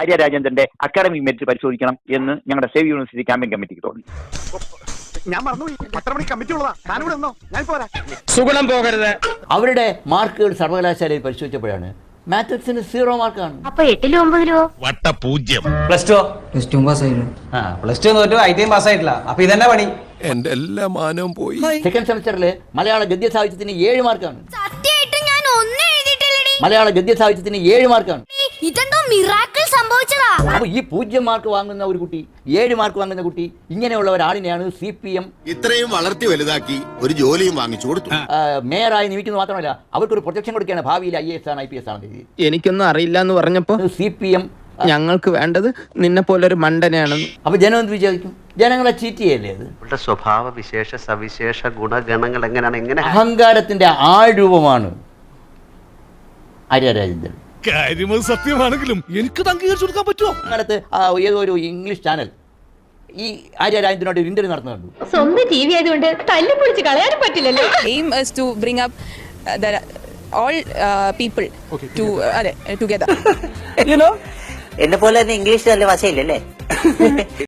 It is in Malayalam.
ആര്യ രാജേന്ദ്രന്റെ അക്കാഡമിക് മെറിറ്റ് പരിശോധിക്കണം എന്ന് ഞങ്ങളുടെ സേവ് യൂണിവേഴ്സിറ്റി ക്യാമ്പയിൻ കമ്മിറ്റിക്ക് തോന്നി ഞാൻ പറഞ്ഞു പത്ര മണി കമ്മിറ്റി ഉള്ളതാ. താനിവിടെ നിന്നോ? ഞാൻ പോരാ സുഗുണം പോകരുത്. അവരുടെ മാർക്കുകൾ സർവകലാശാലയിൽ പരിശോധിച്ചപ്പോഴാണ് മാത്രിക്സിന് സീറോ മാർക്കാണ്. അപ്പൊ എട്ടിലും ഒമ്പതിലോ? വട്ട പൂജ്യം പ്ലസ് ടു. പ്ലസ് ടു ആയില്ല ആ പ്ലസ് ടു തോറ്റു ഐ ടി പാസ്സായിട്ടില്ല. അപ്പൊ ഇതന്നെ പണി? എന്റെ എല്ലാ മാനവും പോയി. സെക്കൻഡ് സെമസ്റ്ററിൽ മലയാള ഗദ്യ സാഹിത്യത്തിന് ഏഴ് മാർക്കാണ്. സത്യമായിട്ട് ഞാൻ ഒന്നും എഴുതിയിട്ടില്ലടി. മലയാള ഗദ്യ സാഹിത്യത്തിന് ഏഴ് മാർക്കാണ്. മിറാക്കിൾ സംഭവിച്ചതാ. അപ്പൊ ഈ പൂജ്യം മാർക്ക് വാങ്ങുന്ന ഒരു കുട്ടി ഏഴ് മാർക്ക് വാങ്ങുന്ന കുട്ടി ഇങ്ങനെയുള്ള ഒരാളിനെയാണ് സി പി എം ഇത്രയും വളർത്തി വലുതാക്കി ഒരു ജോലിയും വാങ്ങിച്ചു കൊടുത്തു. മേയറായി നിയമിക്കുന്നത് മാത്രമല്ല അവർക്കൊരു പ്രൊജക്ഷൻ കൊടുക്കുകയാണ്. ഭാവിയിൽ ഐ എസ് ആണ് ഐ പി എസ് ആണ് എനിക്കൊന്നും അറിയില്ല എന്ന് പറഞ്ഞപ്പോ സി പി എം ഞങ്ങൾക്ക് വേണ്ടത് നിന്നെ പോലെ ഒരു മണ്ടനെയാണ്. അപ്പൊ ജനം എന്ത് വിചാരിക്കും? ജനങ്ങളെ ചീറ്റ് ചെയ്യല്ലേ അത് സ്വഭാവ വിശേഷ സവിശേഷ ഗുണഗണങ്ങൾ എങ്ങനെയാണ്? എങ്ങനെ? അഹങ്കാരത്തിന്റെ ആൾരൂപമാണ് ആര്യ രാജേന്ദ്രൻ. കാര്യമത് സത്യമാണെങ്കിലും എനിക്ക് അംഗീകരിച്ചു കൊടുക്കാൻ പറ്റുമോ? അങ്ങനത്തെ ഏതോ ഒരു ഇംഗ്ലീഷ് ചാനൽ ഈ ആര്യ രാജ്യത്തിനോട് ഒരു ഇന്റർവ്യൂ നടത്തുന്നുണ്ട് സ്വന്തം ടി വി ആയതുകൊണ്ട് തല്ലി പൊളിച്ച് കളയാനും പറ്റില്ലല്ലോ. Aim is to bring up all the all അതെ people to നോ എന്നെ പോലെ തന്നെ ഇംഗ്ലീഷ് നല്ല ഭാഷയില്ലല്ലേ?